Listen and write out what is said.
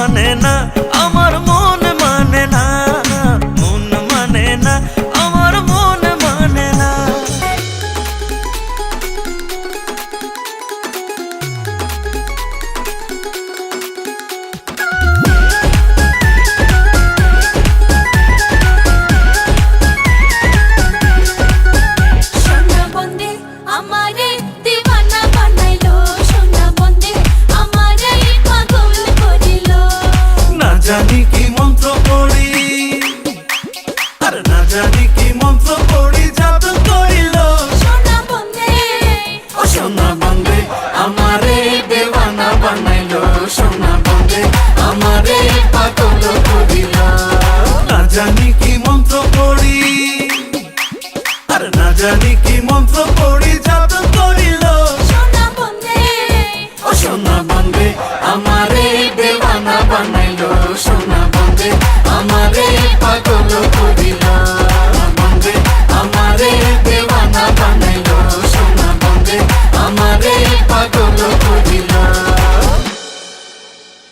মানে না জানি কি মন্ত্র পড়ি। আর না জানি কি মন্ত্র পড়ি জাদু করিল। সোনা বন্দে ও সোনা বন্দে আমারে দেওয়ানা বানাইল। সোনা বন্দে আমারে পাগল করিল। না জানি করিল।